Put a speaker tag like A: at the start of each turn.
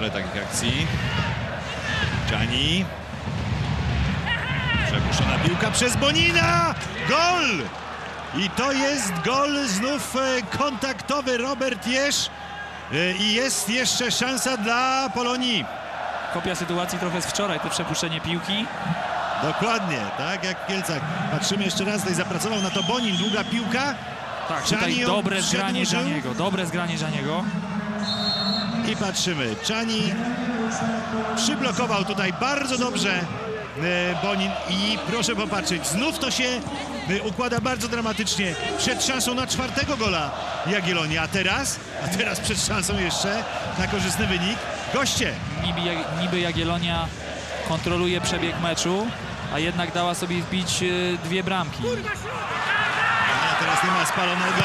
A: Parę takich akcji. Czani. Przepuszczona piłka przez Bonina. Gol! I to jest gol znów e, kontaktowy Robert Jesz. E, I jest jeszcze szansa dla Polonii.
B: Kopia sytuacji trochę z wczoraj, to przepuszczenie piłki.
A: Dokładnie, tak jak w Kielcach. Patrzymy jeszcze raz, tutaj zapracował na to Bonin, długa piłka
B: Tak, tutaj dobre zgranie. Żaniego, dobre zgranie Żaniego.
A: I patrzymy. Czani przyblokował tutaj bardzo dobrze e, Bonin i proszę popatrzeć, znów to się e, układa bardzo dramatycznie przed szansą na czwartego gola Jagiellonii, a teraz, a teraz przed szansą jeszcze na korzystny wynik goście.
B: Niby, niby Jagiellonia kontroluje przebieg meczu, a jednak dała sobie wbić e, dwie bramki.
A: A teraz nie ma spalonego.